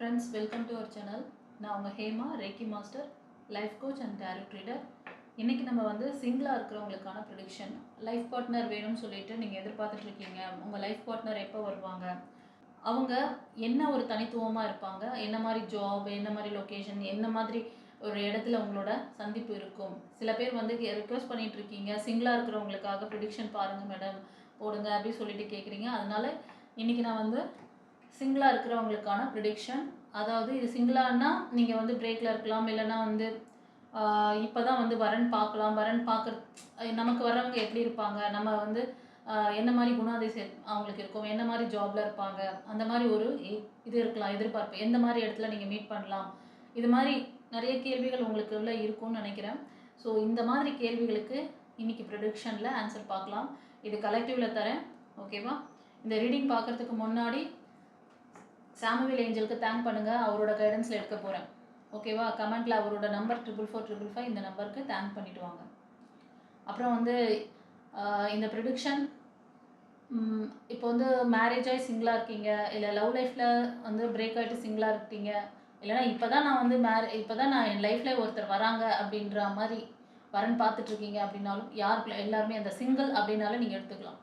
Friends welcome to our channel நான் உங்கள் Hema reiki master life coach and tarot reader இன்றைக்கி நம்ம வந்து சிங்கிளாக இருக்கிறவங்களுக்கான ப்ரிடிக்ஷன் லைஃப் பார்ட்னர் வேணும்னு சொல்லிட்டு நீங்கள் எதிர்பார்த்துட்ருக்கீங்க உங்கள் லைஃப் பார்ட்னர் எப்போ வருவாங்க? அவங்க என்ன ஒரு தனித்துவமாக இருப்பாங்க? என்ன மாதிரி ஜாப் என்ன மாதிரி லொக்கேஷன் என்ன மாதிரி ஒரு இடத்துல உங்களோட சந்திப்பு இருக்கும்? சில பேர் வந்து ரிக்வெஸ்ட் பண்ணிட்டு இருக்கீங்க. சிங்கிளாக இருக்கிறவங்களுக்காக ப்ரிடிக்ஷன் பாருங்கள் மேடம் போடுங்க அப்படின்னு சொல்லிட்டு கேட்குறீங்க அதனால இன்றைக்கி நான் வந்து சிங்கிளாக இருக்கிறவங்களுக்கான ப்ரிடிக்ஷன் அதாவது இது சிங்கிளானா நீங்கள் வந்து பிரேக்கில் இருக்கலாம். இல்லைன்னா வந்து இப்போ தான் வந்து வரன் பார்க்கலாம். வரன் பார்க்குற நமக்கு வர்றவங்க எப்படி இருப்பாங்க? நம்ம வந்து என்ன மாதிரி குணாதிசயம் அவங்களுக்கு இருக்கும்? என்ன மாதிரி ஜாபில் இருப்பாங்க? அந்த மாதிரி ஒரு இ- இது இருக்கலாம் எதிர்பார்ப்பு. எந்த மாதிரி இடத்துல நீங்கள் மீட் பண்ணலாம்? இது மாதிரி நிறைய கேள்விகள் உங்களுக்குள்ள இருக்கும்னு நினைக்கிறேன். ஸோ இந்த மாதிரி கேள்விகளுக்கு இன்னைக்கு ப்ரொடிக்ஷனில் ஆன்சர் பார்க்கலாம். இது கலெக்டிவில் தரேன். ஓகேவா இந்த ரீடிங் பார்க்கறதுக்கு முன்னாடி சாமுவேல் ஏஞ்சலுக்கு தேங்க் பண்ணுங்கள் அவரோட கைடன்ஸில் எடுக்க போகிறேன் ஓகேவா கமெண்ட்டில் அவரோட number triple four triple five இந்த நம்பருக்கு தேங்க் பண்ணிட்டு வாங்க. அப்புறம் வந்து இந்த ப்ரிடிக்ஷன் இப்போ வந்து மேரேஜ் ஆகி சிங்கிளாக இருக்கீங்க. இல்லை லவ் லைஃப்பில் வந்து பிரேக் ஆகிட்டு சிங்கிளாக இருக்கீங்க. இல்லைன்னா இப்போ தான் நான் வந்து மேரே இப்போ தான் நான் என் லைஃப்பில் ஒருத்தர் வராங்க அப்படின்ற மாதிரி வரன் பார்த்துட்ருக்கீங்க அப்படின்னாலும் யாருக்கு எல்லாருமே அந்த சிங்கிள் அப்படின்னாலும் நீங்கள் எடுத்துக்கலாம்.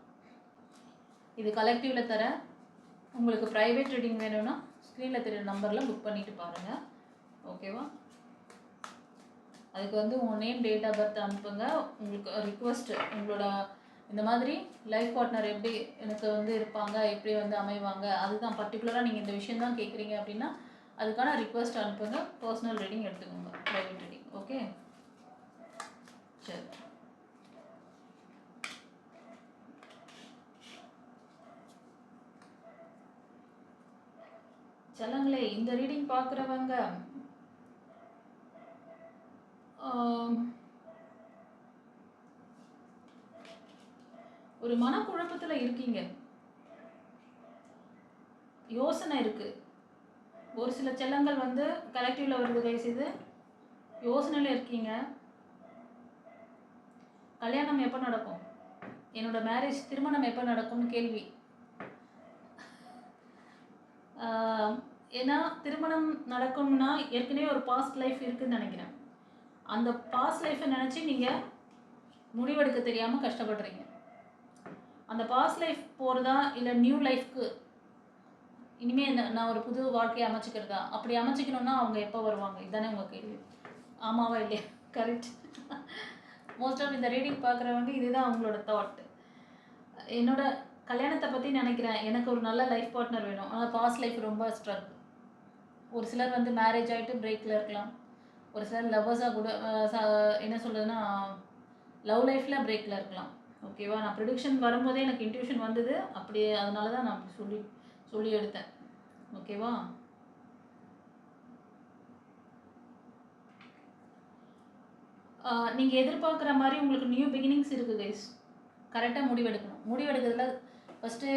இது கலெக்டிவில் தர உங்களுக்கு ப்ரைவேட் ரீடிங் வேணும்னா ஸ்க்ரீனில் தெரியுற நம்பரில் புக் பண்ணிவிட்டு பாருங்கள் ஓகேவா அதுக்கு வந்து உங்கள் நேம் டேட் ஆஃப் பர்த் அனுப்புங்க. உங்களுக்கு ரிக்வஸ்ட்டு உங்களோட இந்த மாதிரி லைஃப் பார்ட்னர் எப்படி எனக்கு வந்து இருப்பாங்க எப்படி வந்து அமைவாங்க அதுதான் பர்டிகுலராக நீங்கள் இந்த விஷயம் தான் கேட்குறீங்க அப்படின்னா அதுக்கான ரிக்வஸ்ட் அனுப்புங்க. பர்சனல் ரீடிங் எடுத்துக்கோங்க. ப்ரைவேட் ரீடிங் ஓகே சரி. செல்லங்களே இந்த ரீடிங் பார்க்குறவங்க ஒரு மனக்குழப்பத்தில் இருக்கீங்க. யோசனை இருக்குது ஒரு சில செல்லங்கள் வந்து கலெக்டிவில் வருது கை செய்து யோசனையில் இருக்கீங்க. கல்யாணம் எப்போ நடக்கும்? என்னோட மேரேஜ் திருமணம் எப்போ நடக்கும்னு கேள்வி. ஏன்னா திருமணம் நடக்கும்னா ஏற்கனவே ஒரு பாஸ்ட் லைஃப் இருக்குன்னு நினைக்கிறேன். அந்த பாஸ்ட் லைஃப்பை நினச்சி நீங்கள் முடிவெடுக்க தெரியாமல் கஷ்டப்படுறீங்க. அந்த பாஸ்ட் லைஃப் போகிறதா இல்லை நியூ லைஃப்க்கு இனிமேல் நான் ஒரு புது வாழ்க்கையை அமைச்சிக்கிறதா? அப்படி அமைச்சிக்கணும்னா அவங்க எப்போ வருவாங்க? இதுதானே உங்கள் கேள்வி. ஆமாவா இல்லையா? கரெக்ட் மோஸ்ட் ஆஃப் இந்த ரீடிங் பார்க்குறவங்க இதுதான் அவங்களோட தாட் என்னோட கல்யாணத்தை பற்றி நினைக்கிறேன். எனக்கு ஒரு நல்ல லைஃப் பார்ட்னர் வேணும். ஆனால் பாஸ்ட் லைஃப் ரொம்ப ஸ்ட்ரக் ஒரு சிலர் வந்து மேரேஜ் ஆகிட்டு பிரேக்கில் இருக்கலாம். ஒரு சிலர் லவ்வர்ஸாக கூட ச- என்ன சொல்கிறதுனா லவ் லைஃப்பில் பிரேக்கில் இருக்கலாம். ஓகேவா நான் ப்ரிடிக்ஷன் வரும்போதே எனக்கு இன்ட்யூஷன் வந்தது. அப்படி அதனால தான் நான் அப்படி சொல்லி சொல்லி எடுத்தேன். ஓகேவா நீங்கள் எதிர்பார்க்குற மாதிரி உங்களுக்கு நியூ பிகினிங்ஸ் இருக்குது கைஸ் கரெக்டாக முடிவெடுக்கணும். முடிவெடுக்கிறதுல ஃபஸ்ட்டு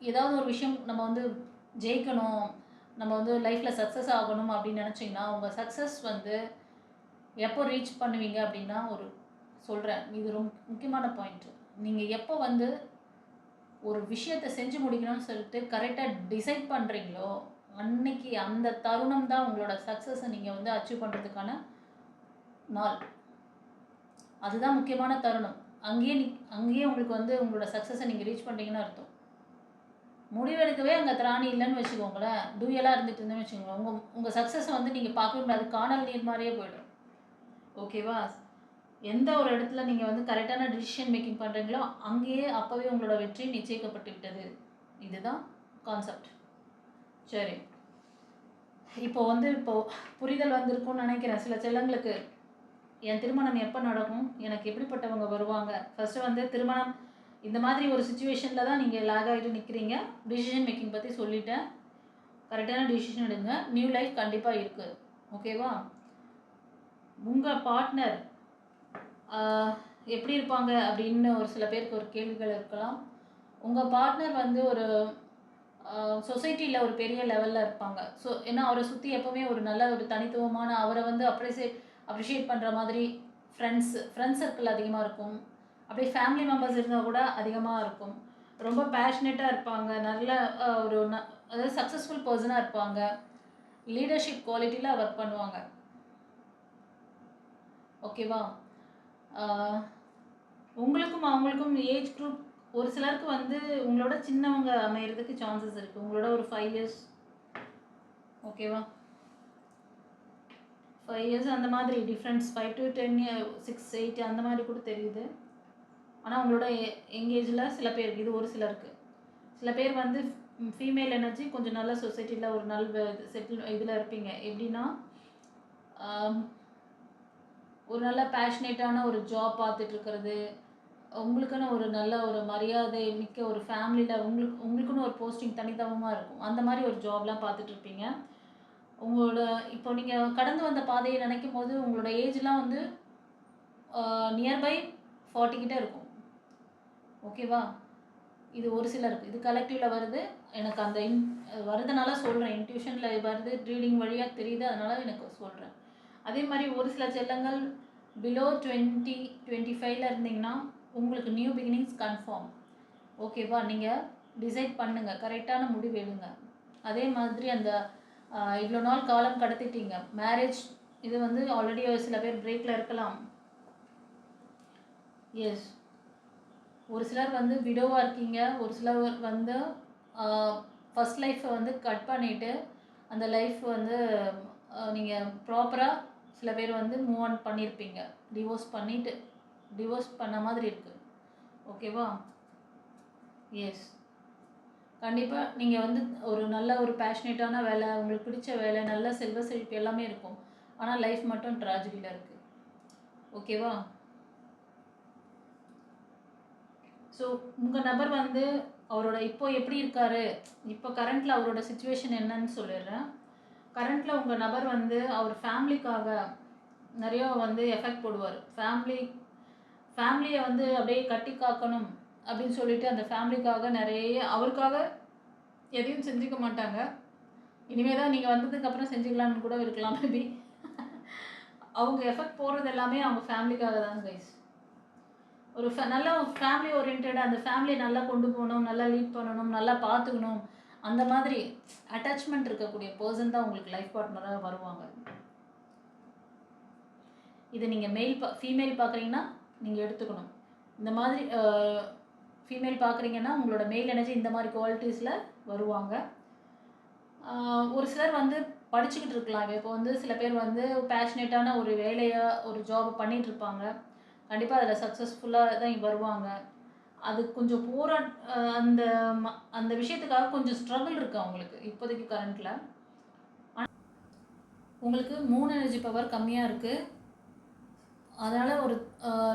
ஏதாவது ஒரு விஷயம் நம்ம வந்து ஜெயிக்கணும் நம்ம வந்து லைஃப்பில் சக்ஸஸ் ஆகணும் அப்படின்னு நினச்சிங்கன்னா உங்கள் சக்ஸஸ் வந்து எப்போ ரீச் பண்ணுவீங்க அப்படின்னா ஒரு சொல்கிறேன் இது ரொம்ப முக்கியமான பாயிண்ட் நீங்கள் எப்போ வந்து ஒரு விஷயத்தை செஞ்சு முடிக்கணும்னு சொல்லிட்டு கரெக்டாக டிசைட் பண்ணுறீங்களோ அன்னைக்கு அந்த தருணம் தான் உங்களோட சக்ஸஸை நீங்கள் வந்து அச்சீவ் பண்ணுறதுக்கான நாள். அதுதான் முக்கியமான தருணம். அங்கேயே நி அங்கேயே உங்களுக்கு வந்து உங்களோட சக்ஸஸை நீங்கள் ரீச் பண்ணுறீங்கன்னு அர்த்தம். முடிவெடுக்கவே அங்கே திராணி இல்லைன்னு வச்சுக்கோங்களேன். டூயலாக இருந்துட்டு இருந்தேன்னு வச்சுக்கோங்களேன். உங்கள் உங்கள் சக்ஸஸை வந்து நீங்கள் பார்க்கவே முடியாது. காணல் நீர் மாதிரியே போயிடும். ஓகேவா எந்த ஒரு இடத்துல நீங்கள் வந்து கரெக்டான டிசிஷன் மேக்கிங் பண்ணுறீங்களோ அங்கேயே அப்போவே உங்களோட வெற்றி நிச்சயிக்கப்பட்டு விட்டது இதுதான் கான்செப்ட் சரி. இப்போ வந்து இப்போ புரிதல் வந்திருக்கும்னு நினைக்கிறேன். சில செல்லங்களுக்கு என் திருமணம் எப்போ நடக்கும்? எனக்கு எப்படிப்பட்டவங்க வருவாங்க? ஃபஸ்ட்டு வந்து திருமணம் இந்த மாதிரி ஒரு சுச்சுவேஷனில் தான் நீங்கள் லாக் ஆகிட்டு நிற்கிறீங்க டிசிஷன் மேக்கிங் பற்றி சொல்லிட்டேன். கரெக்டான டிசிஷன் எடுங்க. நியூ லைஃப் கண்டிப்பாக இருக்குது ஓகேவா உங்கள் பார்ட்னர் எப்படி இருப்பாங்க? அப்படின்னு ஒரு சில பேருக்கு ஒரு கேள்விகள் இருக்கலாம். உங்கள் பார்ட்னர் வந்து ஒரு சொசைட்டியில் ஒரு பெரிய லெவலில் இருப்பாங்க. ஸோ ஏன்னா அவரை சுற்றி எப்போவுமே ஒரு நல்ல ஒரு தனித்துவமான அவரை வந்து அப்ரிசியேட் அப்ரிஷியேட் பண்ணுற மாதிரி ஃப்ரெண்ட்ஸ் ஃப்ரெண்ட்ஸ் சர்க்கிள் அதிகமாக இருக்கும். அப்படியே ஃபேமிலி மெம்பர்ஸ் இருந்தால் கூட அதிகமாக இருக்கும். ரொம்ப பேஷனேட்டாக இருப்பாங்க. நல்ல ஒரு ந- அதாவது சக்ஸஸ்ஃபுல் பர்சனாக இருப்பாங்க. லீடர்ஷிப் குவாலிட்டியில் ஒர்க் பண்ணுவாங்க. ஓகேவா உங்களுக்கும் அவங்களுக்கும் ஏஜ் குரூப் ஒரு சிலருக்கு வந்து உங்களோட சின்னவங்க அமையிறதுக்கு சான்சஸ் இருக்குது உங்களோட ஒரு ஃபைவ் இயர்ஸ் ஓகேவா ஃபைவ் இயர்ஸ் அந்த மாதிரி difference five to ten year six eight அந்த மாதிரி கூட தெரியுது. ஆனால் உங்களோட எங்கேஜில் சில பேருக்கு இது ஒரு சிலருக்கு. சில பேர் வந்து ஃபீமேல் எனர்ஜி கொஞ்சம் நல்ல சொசைட்டியில் ஒரு நல்ல செட்டில் இதில் இருப்பீங்க. எப்படின்னா ஒரு நல்ல பேஷனேட்டான ஒரு ஜாப் பார்த்துட்டு இருக்கிறது. உங்களுக்குன்னு ஒரு நல்ல ஒரு மரியாதை மிக்க ஒரு ஃபேமிலியில் உங்களுக்கு உங்களுக்குன்னு ஒரு போஸ்டிங் தனித்தவமாக இருக்கும். அந்த மாதிரி ஒரு ஜாப்லாம் பார்த்துட்டு இருப்பீங்க. உங்களோட இப்போ நீங்கள் கடந்து வந்த பாதையை நினைக்கும் போது உங்களோட ஏஜ்லாம் வந்து நியர்பை ஃபார்ட்டி இருக்கும். ஓகேவா இது ஒரு சிலருக்கு இது கலெக்டிவில் வருது. எனக்கு அந்த இன் வரதுனால சொல்கிறேன் இன்ட்யூஷனில் வருது. ரீடிங் வழியாக தெரியுது. அதனால எனக்கு சொல்கிறேன் அதே மாதிரி ஒரு சில செல்லங்கள் பிலோ டுவெண்ட்டி டுவெண்ட்டி ஃபைவ்ல இருந்தீங்கன்னா உங்களுக்கு நியூ பிகினிங்ஸ் கன்ஃபார்ம் ஓகேவா நீங்கள் டிசைட் பண்ணுங்கள் கரெக்டான முடிவு எடுங்க. அதே மாதிரி அந்த இவ்வளோ நாள் காலம் கடத்திட்டீங்க. மேரேஜ் இது வந்து ஆல்ரெடி சில பேர் பிரேக்கில் இருக்கலாம். எஸ் ஒரு சிலர் வந்து விடோவாக இருக்கீங்க. ஒரு சிலர் வந்து ஃபஸ்ட் லைஃப்பை வந்து கட் பண்ணிவிட்டு அந்த லைஃப் வந்து நீங்கள் ப்ராப்பராக சில பேர் வந்து மூவ் ஆன் பண்ணியிருப்பீங்க டிவோர்ஸ் பண்ணிவிட்டு டிவோர்ஸ் பண்ண மாதிரி இருக்குது ஓகேவா எஸ் கண்டிப்பாக நீங்கள் வந்து ஒரு நல்ல ஒரு பேஷனேட்டான வேலை உங்களுக்கு பிடிச்ச வேலை நல்ல செல்வ செழிப்பு எல்லாமே இருக்கும். ஆனால் லைஃப் மட்டும் ட்ராஜடியில் இருக்குது ஓகேவா ஸோ உங்கள் நபர் வந்து அவரோட இப்போ எப்படி இருக்காரு? இப்போ கரண்ட்டில் அவரோட சுச்சுவேஷன் என்னன்னு சொல்லிடுறேன். கரண்ட்டில் உங்கள் நபர் வந்து அவர் ஃபேமிலிக்காக நிறையா வந்து எஃபெக்ட் போடுவார். ஃபேமிலி ஃபேமிலியை வந்து அப்படியே கட்டி காக்கணும். அப்படின்னு சொல்லிட்டு அந்த ஃபேமிலிக்காக நிறைய அவருக்காக எதையும் செஞ்சுக்க மாட்டாங்க. இனிமேல் தான் நீங்கள் வந்ததுக்கப்புறம் செஞ்சுக்கலான்னு கூட இருக்கலாம் மேபி அவங்க எஃபெக்ட் போடுறது எல்லாமே அவங்க ஃபேமிலிக்காக தான் கைஸ் ஒரு ஃபே நல்ல ஃபேமிலி ஓரியன்டாக அந்த ஃபேமிலியை நல்லா கொண்டு போகணும் நல்லா லீட் பண்ணணும் நல்லா பார்த்துக்கணும். அந்த மாதிரி அட்டாச்மெண்ட் இருக்கக்கூடிய பர்சன் தான் உங்களுக்கு லைஃப் பார்ட்னராக வருவாங்க. இதை நீங்கள் மெயில் பா ஃபீமேல் பார்க்குறீங்கன்னா நீங்கள் எடுத்துக்கணும். இந்த மாதிரி ஃபீமேல் பார்க்குறீங்கன்னா உங்களோட மெயில் எனர்ஜி இந்த மாதிரி குவாலிட்டிஸில் வருவாங்க. ஒரு சிலர் வந்து படிச்சுக்கிட்டு இருக்கலாம். இப்போ வந்து சில பேர் வந்து பேஷனேட்டான ஒரு வேலையை ஒரு ஜாப் பண்ணிகிட்ருப்பாங்க இருப்பாங்க. கண்டிப்பாக அதில் சக்ஸஸ்ஃபுல்லாக தான் வருவாங்க. அது கொஞ்சம் போரா அந்த ம- அந்த விஷயத்துக்காக கொஞ்சம் ஸ்ட்ரகிள் இருக்குது அவங்களுக்கு இப்போதைக்கு கரண்ட்டில் உங்களுக்கு மூணு எனர்ஜி பவர் கம்மியாக இருக்குது அதனால் ஒரு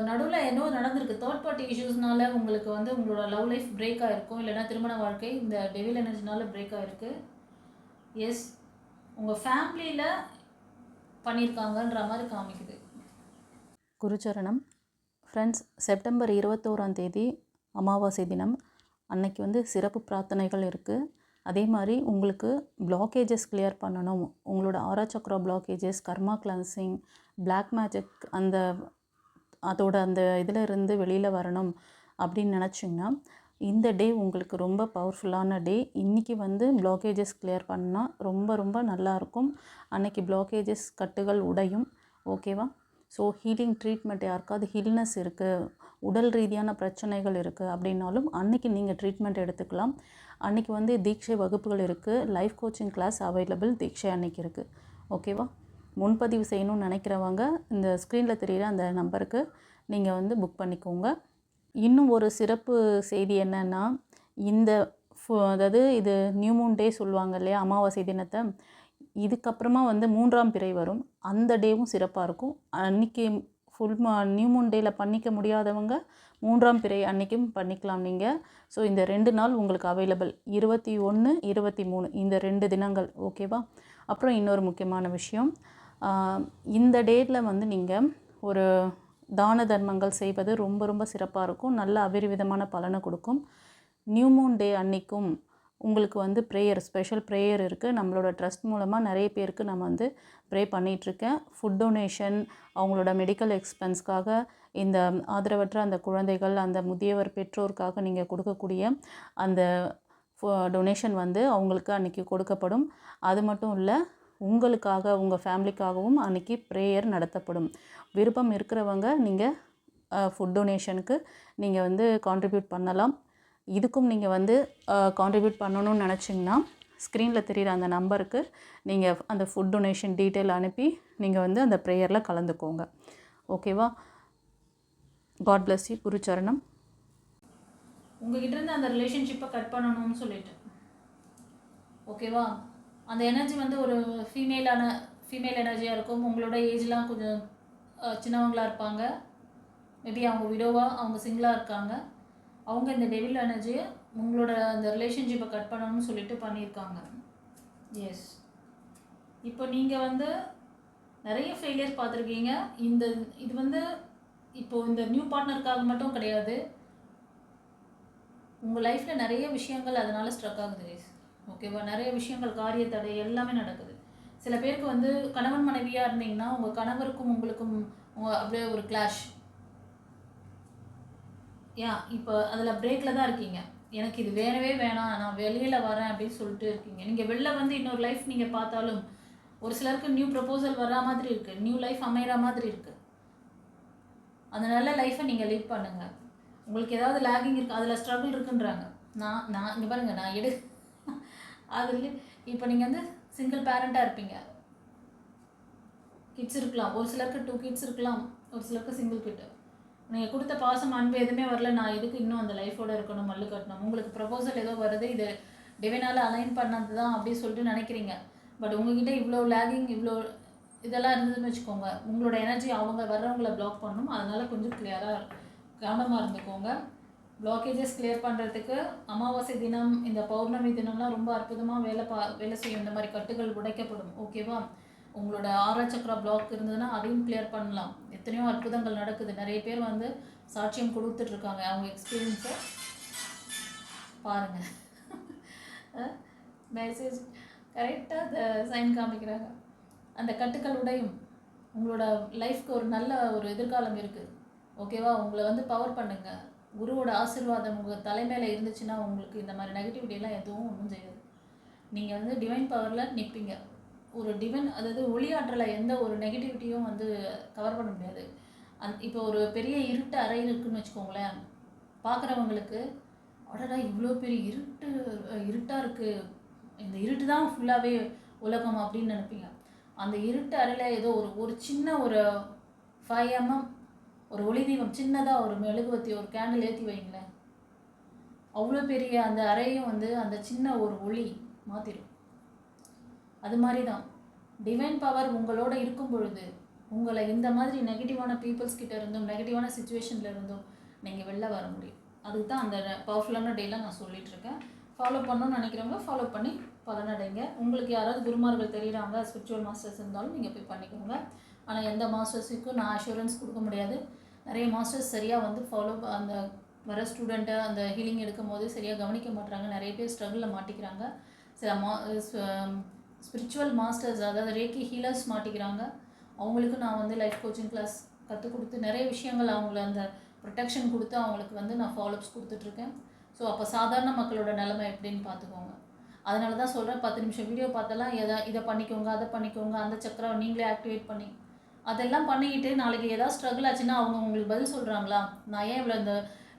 நடுவில் என்னவோ நடந்திருக்கு. தேர்ட் பார்ட்டி இஷ்யூஸ்னால உங்களுக்கு வந்து உங்களோட லவ் லைஃப் பிரேக் ஆகிருக்கும் இல்லைனா திருமண வாழ்க்கை இந்த டெவில் எனர்ஜினால பிரேக் ஆகிருக்கு எஸ் உங்கள் ஃபேமிலியில் பண்ணியிருக்காங்கன்ற மாதிரி காமிக்குது. குருச்சரணம். ஃப்ரெண்ட்ஸ் செப்டம்பர் இருபத்தோராம் தேதி அமாவாசை தினம். அன்னைக்கு வந்து சிறப்பு பிரார்த்தனைகள் இருக்குது அதே மாதிரி உங்களுக்கு பிளாக்கேஜஸ் கிளியர் பண்ணணும். உங்களோட aura chakra blockages karma cleansing black magic அந்த அதோட அந்த இதில் இருந்து வெளியில் வரணும் அப்படின்னு நினச்சிங்கன்னா இந்த டே உங்களுக்கு ரொம்ப பவர்ஃபுல்லான டே இன்றைக்கி வந்து பிளாக்கேஜஸ் கிளியர் பண்ணால் ரொம்ப ரொம்ப நல்லாயிருக்கும் அன்னைக்கு பிளாக்கேஜஸ் கட்டுகள் உடையும். ஓகேவா ஸோ ஹீலிங் ட்ரீட்மெண்ட் யாருக்காவது ஹில்னஸ் இருக்குது உடல் ரீதியான பிரச்சனைகள் இருக்குது அப்படின்னாலும் அன்றைக்கி நீங்கள் ட்ரீட்மெண்ட் எடுத்துக்கலாம். அன்றைக்கி வந்து தீட்சை வகுப்புகள் இருக்குது லைஃப் கோச்சிங் கிளாஸ் அவைலபிள் தீட்சை அன்னைக்கு இருக்குது ஓகேவா முன்பதிவு செய்யணும்னு நினைக்கிறவங்க இந்த ஸ்க்ரீனில் தெரிகிற அந்த நம்பருக்கு நீங்கள் வந்து புக் பண்ணிக்கோங்க. இன்னும் ஒரு சிறப்பு செய்தி என்னென்னா இந்த அதாவது இது நியூ மூன் டே சொல்லுவாங்க இல்லையா அமாவாசை தினத்தை. இதுக்கப்புறமா வந்து மூன்றாம் பிறை வரும். அந்த டேவும் சிறப்பாக இருக்கும். அன்னைக்கு ஃபுல் மா நியூ மூன் டேயில் பண்ணிக்க முடியாதவங்க மூன்றாம் பிறை அன்னைக்கும் பண்ணிக்கலாம் நீங்கள் ஸோ இந்த ரெண்டு நாள் உங்களுக்கு அவைலபிள் இருபத்தி ஒன்று இருபத்தி மூணு இந்த ரெண்டு தினங்கள் ஓகேவா அப்புறம் இன்னொரு முக்கியமான விஷயம். இந்த டேட்டில் வந்து நீங்கள் ஒரு தான தர்மங்கள் செய்வது ரொம்ப ரொம்ப சிறப்பாக இருக்கும். நல்ல அபரிவிதமான பலனை கொடுக்கும். நியூ மூன் டே அன்னைக்கும் உங்களுக்கு வந்து ப்ரேயர் ஸ்பெஷல் ப்ரேயர் இருக்குது நம்மளோட ட்ரஸ்ட் மூலமாக நிறைய பேருக்கு நம்ம வந்து ப்ரே பண்ணிகிட்ருக்கேன் ஃபுட் டொனேஷன் அவங்களோட மெடிக்கல் எக்ஸ்பென்ஸ்க்காக இந்த ஆதரவற்ற அந்த குழந்தைகள் அந்த முதியவர் பெற்றோருக்காக நீங்கள் கொடுக்கக்கூடிய அந்த டொனேஷன் வந்து அவங்களுக்கு அன்றைக்கி கொடுக்கப்படும். அது மட்டும் இல்லை உங்களுக்காக உங்கள் ஃபேமிலிக்காகவும் அன்றைக்கி ப்ரேயர் நடத்தப்படும். விருப்பம் இருக்கிறவங்க நீங்கள் ஃபுட் டொனேஷனுக்கு நீங்கள் வந்து கான்ட்ரிபியூட் பண்ணலாம். இதுக்கும் நீங்கள் வந்து கான்ட்ரிபியூட் பண்ணணும்னு நினச்சிங்கன்னா ஸ்க்ரீனில் தெரிகிற அந்த நம்பருக்கு நீங்கள் அந்த ஃபுட் டொனேஷன் டீட்டெயில் அனுப்பி நீங்கள் வந்து அந்த ப்ரேயரில் கலந்துக்கோங்க. ஓகேவா காட் பிளஸ் யூ குருச்சரணம். உங்ககிட்ட இருந்து அந்த ரிலேஷன்ஷிப்பை கட் பண்ணணும்னு சொல்லிட்டு. ஓகேவா அந்த எனர்ஜி வந்து ஒரு ஃபீமேலான ஃபீமேல் எனர்ஜியாக இருக்கும். உங்களோட ஏஜ்லாம் கொஞ்சம் சின்னவங்களாக இருப்பாங்க. மேபி அவங்க விடோவாக அவங்க சிங்கிளாக இருக்காங்க. அவங்க இந்த டெவில் எனர்ஜியை உங்களோட அந்த ரிலேஷன்ஷிப்பை கட் பண்ணணும்னு சொல்லிட்டு பண்ணியிருக்காங்க. எஸ் இப்போ நீங்கள் வந்து நிறைய ஃபெயிலியர்ஸ் பார்த்துருக்கீங்க. இந்த இது வந்து இப்போது இந்த நியூ பார்ட்னருக்காக மட்டும் கிடையாது. உங்கள் லைஃப்பில் நிறைய விஷயங்கள் அதனால் ஸ்ட்ரக் ஆகுது guys. ஓகேவா நிறைய விஷயங்கள் காரிய தடை எல்லாமே நடக்குது. சில பேருக்கு வந்து கணவன் மனைவியாக இருந்தீங்கன்னா உங்கள் கணவருக்கும் உங்களுக்கும் அப்படியே ஒரு கிளாஷ் யா இப்போ அதில் பிரேக்கில் தான் இருக்கீங்க. எனக்கு இது வேணவே வேணாம் நான் வெளியில் வரேன் அப்படின்னு சொல்லிட்டு இருக்கீங்க. நீங்கள் வெளில வந்து இன்னொரு லைஃப் நீங்கள் பார்த்தாலும் ஒரு சிலருக்கு நியூ ப்ரப்போசல் வர மாதிரி இருக்குது நியூ லைஃப் அமைகிற மாதிரி இருக்குது அந்த நல்ல லைஃப்பை நீங்கள் லீட் பண்ணுங்கள் உங்களுக்கு ஏதாவது லேகிங் இருக்குது அதில் ஸ்ட்ரகிள் இருக்குன்றாங்க. நான் நான் இங்கே பாருங்கள் நான் எடு. அதில் இப்போ நீங்கள் வந்து சிங்கிள் பேரண்ட்டாக இருப்பீங்க. கிட்ஸ் இருக்கலாம். ஒரு சிலருக்கு டூ கிட்ஸ் இருக்கலாம். ஒரு சிலருக்கு சிங்கிள் கிட் நீங்கள் கொடுத்த பாசம் அன்பு எதுவுமே வரல. நான் எதுக்கு இன்னும் அந்த லைஃபோட இருக்கணும் மல்லு கட்டணும்? உங்களுக்கு ப்ரப்போசல் ஏதோ வருது இது டிவைனால் அலைன் பண்ணது தான் அப்படின்னு சொல்லிட்டு நினைக்கிறீங்க. பட் உங்ககிட்ட இவ்வளோ லேகிங் இவ்வளோ இதெல்லாம் இருந்ததுன்னு வச்சுக்கோங்க. உங்களோட எனர்ஜி அவங்க வர்றவங்களை பிளாக் பண்ணணும் அதனால கொஞ்சம் கிளியராக கவனமாக இருந்துக்கோங்க. பிளாக்கேஜஸ் கிளியர் பண்ணுறதுக்கு அமாவாசை தினம் இந்த பௌர்ணமி தினம்லாம் ரொம்ப அற்புதமாக வேலை பா வேலை செய்யும். இந்த மாதிரி கட்டுகள் உடைக்கப்படும். ஓகேவா உங்களோட ஆறா பிளாக் இருந்ததுன்னா அதையும் கிளியர் பண்ணலாம். எத்தனையோ அற்புதங்கள் நடக்குது. நிறைய பேர் வந்து சாட்சியம் கொடுத்துட்டு இருக்காங்க அவங்க எக்ஸ்பீரியன்ஸை பாருங்கள் மெசேஜ் கரெக்டாக அந்த சைன் காமிக்கிறாங்க. அந்த கட்டுக்கள் உடையும். உங்களோட லைஃப்க்கு ஒரு நல்ல ஒரு எதிர்காலம் இருக்குது ஓகேவா உங்களை வந்து பவர் பண்ணுங்க. குருவோட ஆசீர்வாதம் உங்கள் தலைமையில் இருந்துச்சுன்னா உங்களுக்கு இந்த மாதிரி நெகட்டிவிட்டியெல்லாம் எதுவும் ஒன்றும் செய்யாது. நீங்கள் வந்து டிவைன் பவரில் நிற்பீங்க ஒரு டிவன் அதாவது ஒளியாற்றலை எந்த ஒரு நெகட்டிவிட்டியும் வந்து கவர் பண்ண முடியாது. அந் இப்போ ஒரு பெரிய இருட்டு அறை இருக்குன்னு வச்சுக்கோங்களேன். பார்க்குறவங்களுக்கு அடடா இவ்வளோ பெரிய இருட்டு இருட்டாக இருக்குது இந்த இருட்டு தான் ஃபுல்லாகவே உலகம் அப்படின்னு நினைப்பீங்க. அந்த இருட்டு அறையில் ஏதோ ஒரு ஒரு சின்ன ஒரு ஃபைவ் எம்எம் ஒரு ஒளி தீபம் சின்னதாக ஒரு மெழுகுவத்தி ஒரு கேண்டில் ஏற்றி வைங்களேன். அவ்வளோ பெரிய அந்த அறையும் வந்து அந்த சின்ன ஒரு ஒளி மாற்றிடும் அது மாதிரி தான் டிவைன் பவர் உங்களோட இருக்கும் பொழுது உங்களை இந்த மாதிரி நெகட்டிவான பீப்புள்ஸ் கிட்ட இருந்தும் நெகட்டிவான சுச்சுவேஷனில் இருந்தும் நீங்கள் வெளில வர முடியும். அதுக்கு தான் அந்த பவர்ஃபுல்லான டேலாம் நான் சொல்லிகிட்ருக்கேன் இருக்கேன். ஃபாலோ பண்ணணும்னு நினைக்கிறவங்க ஃபாலோ பண்ணி பலனடைங்க உங்களுக்கு யாராவது குருமார்கள் தெரியுறாங்க ஸ்பிரிச்சுவல் மாஸ்டர்ஸ் இருந்தாலும் நீங்கள் போய் பண்ணிக்கோங்க. ஆனால் எந்த மாஸ்டர்ஸுக்கும் நான் அஷூரன்ஸ் கொடுக்க முடியாது. நிறைய மாஸ்டர்ஸ் சரியாக வந்து ஃபாலோ அந்த வர ஸ்டூடெண்ட்டை அந்த ஹீலிங் எடுக்கும் போது சரியாக கவனிக்க மாட்டுறாங்க நிறைய பேர் ஸ்ட்ரகிளில் மாட்டிக்கிறாங்க. சில மா ஸ்பிரிச்சுவல் மாஸ்டர்ஸ் அதாவது ரேக்கி ஹீலர்ஸ் மாட்டிக்கிறாங்க. அவங்களுக்கு நான் வந்து லைஃப் கோச்சிங் கிளாஸ் கற்றுக் கொடுத்து நிறைய விஷயங்கள் அவங்கள அந்த ப்ரொடெக்ஷன் கொடுத்து அவங்களுக்கு வந்து நான் ஃபாலோஅப்ஸ் கொடுத்துட்ருக்கேன். ஸோ அப்போ சாதாரண மக்களோட நிலைமை எப்படின்னு பார்த்துக்கோங்க. அதனால தான் சொல்கிறேன் பத்து நிமிஷம் வீடியோ பார்த்தெல்லாம் எதை இதை பண்ணிக்கோங்க அதை பண்ணிக்கோங்க அந்த சக்கரம் நீங்களே ஆக்டிவேட் பண்ணி. அதெல்லாம் பண்ணிக்கிட்டு நாளைக்கு ஏதாவது ஸ்ட்ரகிள் ஆச்சுன்னா அவங்க உங்களுக்கு பதில் சொல்கிறாங்களா நான் ஏன் இவ்வளோ இந்த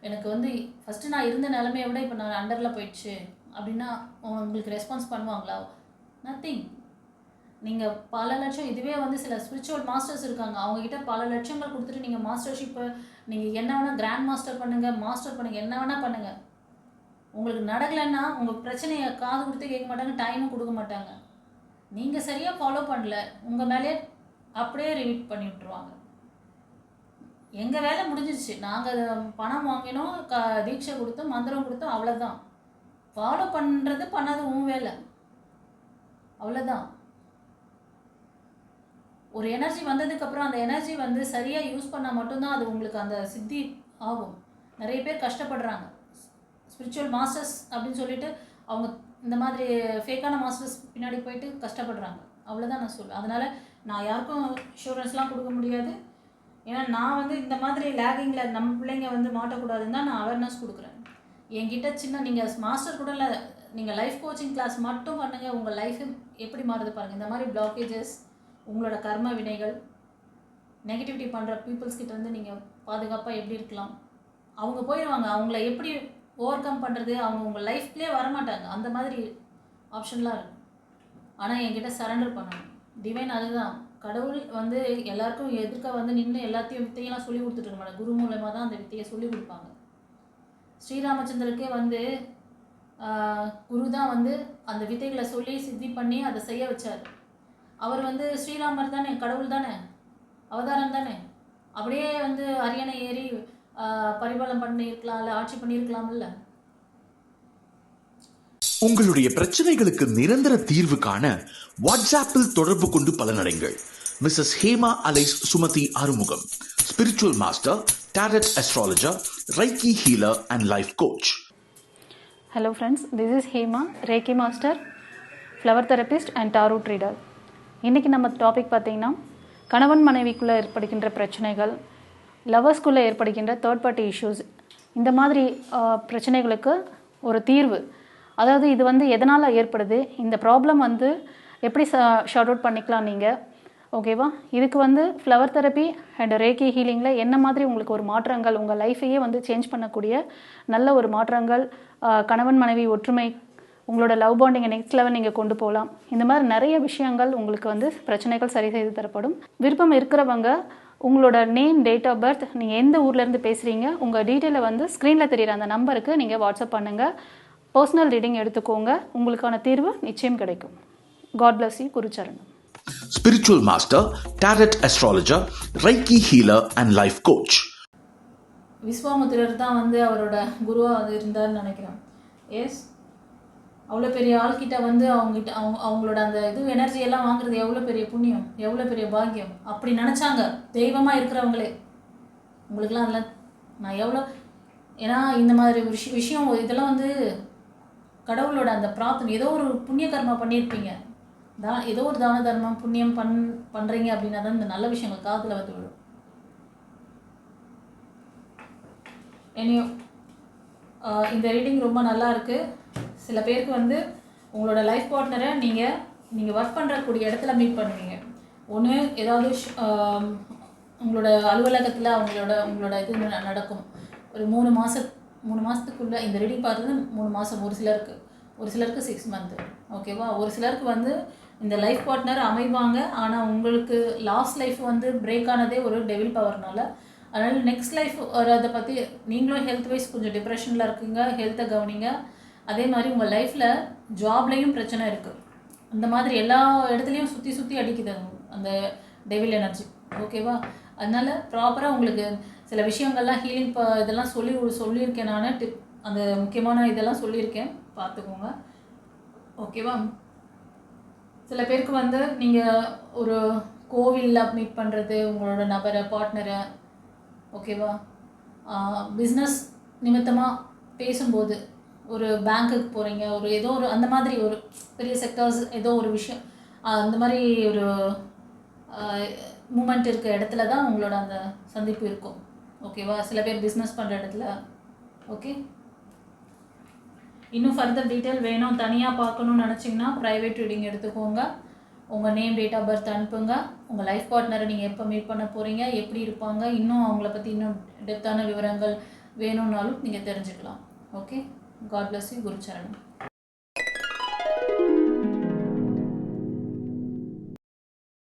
எனக்கு வந்து ஃபஸ்ட்டு நான் இருந்த நிலமையை விட இப்போ நான் அண்டரில் போயிடுச்சு அப்படின்னா உங்களுக்கு ரெஸ்பான்ஸ் பண்ணுவாங்களா? நத்திங் நீங்கள் பல லட்சம் இதுவே வந்து சில ஸ்பிரிச்சுவல் மாஸ்டர்ஸ் இருக்காங்க. அவங்கக்கிட்ட பல லட்சங்கள் கொடுத்துட்டு நீங்கள் மாஸ்டர்ஷிப்பை நீங்கள் என்ன வேணால் கிராண்ட் மாஸ்டர் பண்ணுங்கள் மாஸ்டர் பண்ணுங்கள் என்ன வேணால் பண்ணுங்கள் உங்களுக்கு நடக்கலைன்னா உங்கள் பிரச்சனையை காது கொடுத்து கேட்க மாட்டாங்க டைமும் கொடுக்க மாட்டாங்க. நீங்கள் சரியாக ஃபாலோ பண்ணல உங்கள் மேலே அப்படியே ரிவீட் பண்ணி விட்ருவாங்க எங்கள் வேலை முடிஞ்சிருச்சு. நாங்கள் பணம் வாங்கினோம் க தீட்சை கொடுத்தோம் மந்திரம் கொடுத்தோம் அவ்வளோதான் ஃபாலோ பண்ணுறது பண்ணாது உன் வேலை. அவ்வளோதான் ஒரு எனர்ஜி வந்ததுக்கப்புறம் அந்த எனர்ஜி வந்து சரியாக யூஸ் பண்ணால் மட்டும்தான் அது உங்களுக்கு அந்த சித்தி ஆகும். நிறைய பேர் கஷ்டப்படுறாங்க. ஸ்பிரிச்சுவல் மாஸ்டர்ஸ் அப்படின்னு சொல்லிட்டு அவங்க இந்த மாதிரி ஃபேக்கான மாஸ்டர்ஸ் பின்னாடி போயிட்டு கஷ்டப்படுறாங்க. அவ்வளோதான் நான் சொல்லுவேன் அதனால் நான் யாருக்கும் இன்சூரன்ஸ்லாம் கொடுக்க முடியாது. ஏன்னா நான் வந்து இந்த மாதிரி லேகிங்கில் நம்ம பிள்ளைங்க வந்து மாட்டக்கூடாதுன்னு தான் நான் அவேர்னஸ் கொடுக்குறேன். என்கிட்ட சின்ன நீங்கள் மாஸ்டர் கூட இல்லை நீங்கள் லைஃப் கோச்சிங் கிளாஸ் மட்டும் பண்ணுங்கள் உங்கள் லைஃப் எப்படி மாறுது பாருங்கள் இந்த மாதிரி பிளாக்கேஜஸ் உங்களோட கர்ம வினைகள் நெகட்டிவிட்டி பண்ணுற பீப்புள்ஸ் கிட்ட நீங்கள் பாதுகாப்பாக எப்படி இருக்கலாம்? அவங்க போயிடுவாங்க அவங்கள எப்படி ஓவர் கம் பண்ணுறது அவங்க உங்கள் லைஃப்லேயே வரமாட்டாங்க. அந்த மாதிரி ஆப்ஷன்லாம் இருக்கும் ஆனால் என்கிட்ட சரண்டர் பண்ணணும். டிவைன் அதுதான். கடவுள் வந்து எல்லாருக்கும் எதிர்க்க வந்து நின்று எல்லாத்தையும் வித்தையெல்லாம் சொல்லி கொடுத்துட்டு இருக்க மாட்டாங்க குரு மூலமாக தான் அந்த வித்தையை சொல்லி கொடுப்பாங்க. ஸ்ரீராமச்சந்தருக்கே வந்து குரு தான் வந்து அந்த வித்தைகளை சொல்லி சித்தி பண்ணி அதை செய்ய வச்சார். அவர் வந்து ஸ்ரீராமர் தானே கடவுள் தானே அவதாரம் தானே. அப்படியே வந்து அரியணை ஏறி பரிபாலம் பண்ணியிருக்கலாம்ல ஆட்சி பண்ணியிருக்கலாம்ல உங்களுடைய பிரச்சனைகளுக்கு நிரந்தர தீர்வு காண வாட்ஸ்ஆப்பில் தொடர்பு கொண்டு பலனடைங்கள். Mrs Hema alias Sumathi Arumugam. Spiritual master tarot astrologer reiki healer and life coach. Hello friends this is Hema reiki master flower therapist and tarot reader இன்றைக்கி நம்ம டாபிக் பார்த்தீங்கன்னா கணவன் மனைவிக்குள்ளே ஏற்படுகின்ற பிரச்சனைகள் லவர்ஸ்குள்ளே ஏற்படுகின்ற தேர்ட் பார்ட்டி இஷ்யூஸ் இந்த மாதிரி பிரச்சனைகளுக்கு ஒரு தீர்வு. அதாவது இது வந்து எதனால் ஏற்படுது? இந்த ப்ராப்ளம் வந்து எப்படி ஷார்ட் அவுட் பண்ணிக்கலாம் நீங்கள் ஓகேவா? இதுக்கு வந்து ஃப்ளவர் தெரப்பி அண்ட் ரேக்கி ஹீலிங்கில் என்ன மாதிரி உங்களுக்கு ஒரு மாற்றங்கள் உங்கள் லைஃபையே வந்து சேஞ்ச் பண்ணக்கூடிய நல்ல ஒரு மாற்றங்கள் கணவன் மனைவி ஒற்றுமை உங்களோட லவ் பாண்டிங்கை நெக்ஸ்ட் லெவல் நீங்கள் கொண்டு போகலாம் இந்த மாதிரி நிறைய விஷயங்கள் உங்களுக்கு வந்து பிரச்சனைகள் சரி செய்து தரப்படும். விருப்பம் இருக்கிறவங்க உங்களோட நேம் டேட் ஆஃப் பர்த் நீங்கள் எந்த ஊர்லேருந்து பேசுகிறீங்க உங்கள் டீட்டெயிலை வந்து ஸ்க்ரீனில் தெரியிற அந்த நம்பருக்கு நீங்கள் வாட்ஸ்அப் பண்ணுங்கள் பர்சனல் ரீடிங் எடுத்துக்கோங்க. உங்களுக்கான தீர்வு நிச்சயம் கிடைக்கும். God bless you Gurucharanam spiritual master tarot astrologer reiki healer and life coach Vishwamitrar தான் வந்து அவரோட குருவாக வந்து இருந்தார்னு நினைக்கிறேன். எஸ் அவ்வளோ பெரிய ஆள்கிட்ட வந்து அவங்ககிட்ட அவங்க அவங்களோட அந்த இது எனர்ஜி எல்லாம் வாங்குறது எவ்வளோ பெரிய புண்ணியம் எவ்வளோ பெரிய பாக்கியம்? அப்படி நினச்சாங்க. தெய்வமாக இருக்கிறவங்களே. உங்களுக்குலாம் அதெல்லாம் நான் எவ்வளோ ஏன்னா இந்த மாதிரி விஷயம் விஷயம் இதெல்லாம் வந்து கடவுளோட அந்த பிரார்த்தனை ஏதோ ஒரு புண்ணிய கர்மா பண்ணியிருப்பீங்க. தா ஏதோ ஒரு தான தர்மம் புண்ணியம் பண் பண்ணுறீங்க அப்படின்னா தான் இந்த நல்ல விஷயங்கள் காதில் வந்து விழும். எனியோ இந்த ரீடிங் ரொம்ப நல்லா இருக்குது சில பேருக்கு வந்து உங்களோட லைஃப் பார்ட்னரை நீங்கள் நீங்கள் ஒர்க் பண்ணுறக்கூடிய இடத்துல மீட் பண்ணுவீங்க. ஒன்று ஏதாவது உங்களோட அலுவலகத்தில் அவங்களோட உங்களோட இது நடக்கும். ஒரு மூணு மாத மூணு மாதத்துக்குள்ளே இந்த ரீடிங் பார்த்தது மூணு மாதம் ஒரு சிலருக்கு. ஒரு சிலருக்கு சிக்ஸ் மந்த்து ஓகேவா ஒரு சிலருக்கு வந்து இந்த லைஃப் பார்ட்னர் அமைவாங்க. ஆனால் உங்களுக்கு லாஸ்ட் லைஃப் வந்து பிரேக் ஆனதே ஒரு டெவில் பவர்னால அதனால் நெக்ஸ்ட் லைஃப் அதை பற்றி நீங்களும் ஹெல்த் வைஸ் கொஞ்சம் டிப்ரெஷனில் இருக்கீங்க ஹெல்த்தை கவனிங்க. அதே மாதிரி உங்கள் லைஃப்பில் ஜாப்லேயும் பிரச்சனை இருக்குது அந்த மாதிரி எல்லா இடத்துலையும் சுற்றி சுற்றி அடிக்குது அந்த டெவில் எனர்ஜி ஓகேவா அதனால ப்ராப்பராக உங்களுக்கு சில விஷயங்கள்லாம் ஹீலிங் ப இதெல்லாம் சொல்லி சொல்லியிருக்கேன் நான். டிப் அந்த முக்கியமான இதெல்லாம் சொல்லியிருக்கேன். பார்த்துக்கோங்க. ஓகேவா சில பேருக்கு வந்து நீங்கள் ஒரு கோவிலில் மீட் பண்ணுறது உங்களோட நபரை பார்ட்னரை ஓகேவா பிஸ்னஸ் நிமித்தமாக பேசும்போது ஒரு பேங்க்குக்கு போகிறீங்க ஒரு ஏதோ ஒரு அந்த மாதிரி ஒரு பெரிய செக்டர்ஸ் ஏதோ ஒரு விஷயம் அந்த மாதிரி ஒரு மூமெண்ட் இருக்க இடத்துல தான் உங்களோட அந்த சந்திப்பு இருக்கும். ஓகேவா சில பேர் பிஸ்னஸ் பண்ணுற இடத்துல ஓகே இன்னும் ஃபர்தர் டீட்டெயில் வேணும். தனியாக பார்க்கணும்னு நினச்சிங்கன்னா ப்ரைவேட் ரீடிங் எடுத்துக்கோங்க. உங்கள் நேம் டேட் ஆஃப் பர்த் அனுப்புங்க. உங்கள் லைஃப் பார்ட்னரை நீங்கள் எப்போ மீட் பண்ண போகிறீங்க எப்படி இருப்பாங்க இன்னும் அவங்கள பற்றி இன்னும் டெப்த்தான விவரங்கள் வேணும்னாலும் நீங்கள் தெரிஞ்சுக்கலாம். Okay god bless you Gurucharanam.